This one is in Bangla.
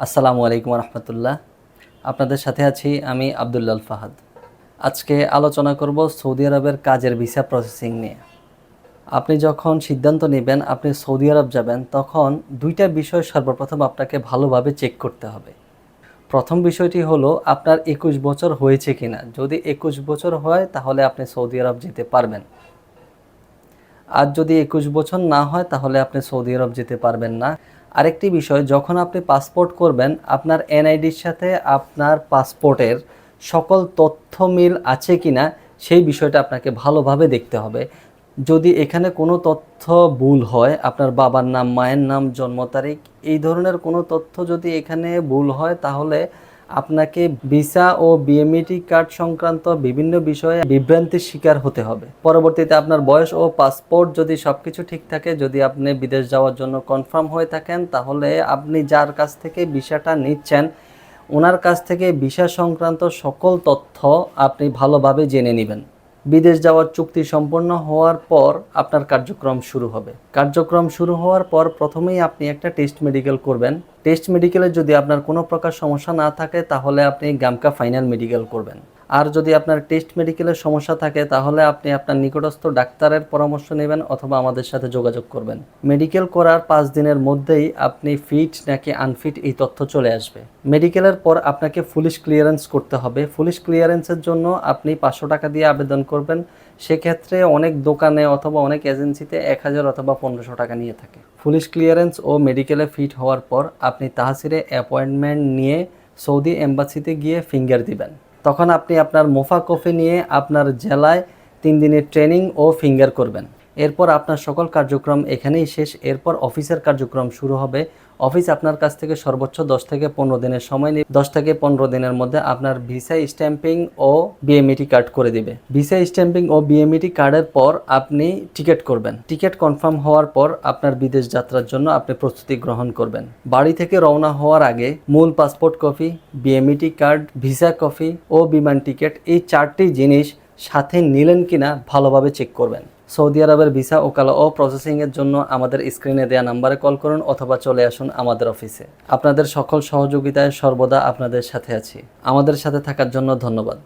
আসসালামু আলাইকুম রহমতুল্লাহ আপনাদের সাথে আছি আমি আবদুল্লাল ফাহাদ। আজকে আলোচনা করব সৌদি আরবের কাজের ভিসা প্রসেসিং নিয়ে। আপনি যখন সিদ্ধান্ত নেবেন আপনি সৌদি আরব যাবেন, তখন দুইটা বিষয় সর্বপ্রথম আপনাকে ভালোভাবে চেক করতে হবে। প্রথম বিষয়টি হলো, আপনার একুশ বছর হয়েছে কিনা? যদি একুশ বছর হয়, তাহলে আপনি সৌদি আরব যেতে পারবেন। আর যদি একুশ বছর না হয়, তাহলে আপনি সৌদি আরব যেতে পারবেন না। আরেকটি বিষয়, যখন আপনি পাসপোর্ট করবেন, আপনার এনআইডির সাথে আপনার পাসপোর্টের সকল তথ্য মিল আছে কি না সেই বিষয়টা আপনাকে ভালোভাবে দেখতে হবে। যদি এখানে কোনো তথ্য ভুল হয়, আপনার বাবার নাম, মায়ের নাম, জন্ম তারিখ, এই ধরনের কোনো তথ্য যদি এখানে ভুল হয়, তাহলে আপনাকে ভিসা ও বিএমইটি কার্ড সংক্রান্ত বিভিন্ন বিষয়ে বিভ্রান্তির শিকার হতে হবে। পরবর্তীতে আপনার বয়স ও পাসপোর্ট যদি সব কিছু ঠিক থাকে, যদি আপনি বিদেশ যাওয়ার জন্য কনফার্ম হয়ে থাকেন, তাহলে আপনি যার কাছ থেকে ভিসাটা নিচ্ছেন ওনার কাছ থেকে ভিসা সংক্রান্ত সকল তথ্য আপনি ভালোভাবে জেনে নেবেন। বিদেশ যাওয়ার চুক্তি সম্পন্ন হওয়ার পর আপনার কার্যক্রম শুরু হবে। কার্যক্রম শুরু হওয়ার পর প্রথমেই আপনি একটা টেস্ট মেডিকেল করবেন। টেস্ট মেডিকেলে যদি আপনার কোনো প্রকার সমস্যা না থাকে, তাহলে আপনি গামকা ফাইনাল মেডিকেল করবেন। আর যদি আপনার টেস্ট মেডিকেলের সমস্যা থাকে, তাহলে আপনি আপনার নিকটস্থ ডাক্তারের পরামর্শ নেবেন অথবা আমাদের সাথে যোগাযোগ করবেন। মেডিকেল করার পাঁচ দিনের মধ্যেই আপনি ফিট নাকি আনফিট এই তথ্য চলে আসবে। মেডিকেলের পর আপনাকে পুলিশ ক্লিয়ারেন্স করতে হবে। পুলিশ ক্লিয়ারেন্সের জন্য আপনি পাঁচশো টাকা দিয়ে আবেদন করবেন। সেক্ষেত্রে অনেক দোকানে অথবা অনেক এজেন্সিতে এক হাজার অথবা পনেরোশো টাকা নিয়ে থাকে। পুলিশ ক্লিয়ারেন্স ও মেডিকেলে ফিট হওয়ার পর আপনি তাহাসিরে অ্যাপয়েন্টমেন্ট নিয়ে সৌদি এম্বাসিতে গিয়ে ফিঙ্গার দিবেন। তখন আপনি আপনার মোফা কফি নিয়ে আপনার জেলায় তিন দিনের ট্রেনিং ও ফিঙ্গার করবেন। এরপর আপনার সকল কার্যক্রম এখানেই শেষ। এরপর অফিসের কার্যক্রম শুরু হবে। অফিস আপনার কাছ থেকে সর্বোচ্চ দশ থেকে পনেরো দিনের সময় নিয়ে দশ থেকে পনেরো দিনের মধ্যে আপনার ভিসা স্ট্যাম্পিং ও বিএমইটি কার্ড করে দিবে। ভিসা স্ট্যাম্পিং ও বিএমইটি কার্ডের পর আপনি টিকিট করবেন। টিকিট কনফার্ম হওয়ার পর আপনার বিদেশ যাত্রার জন্য আপনি প্রস্তুতি গ্রহণ করবেন। বাড়ি থেকে রওনা হওয়ার আগে মূল passport copy BMET card visa copy ও বিমান টিকিট এই চারটি জিনিস সাথে নিলেন কিনা ভালোভাবে চেক করবেন। সৌদি আরবের ভিসা ওকালা ও প্রসেসিংয়ের জন্য আমাদের স্ক্রিনে দেয়া নাম্বারে কল করুন অথবা চলে আসুন আমাদের অফিসে আপনাদের সকল সহযোগিতায় সর্বদা আপনাদের সাথে আছি। আমাদের সাথে থাকার জন্য ধন্যবাদ।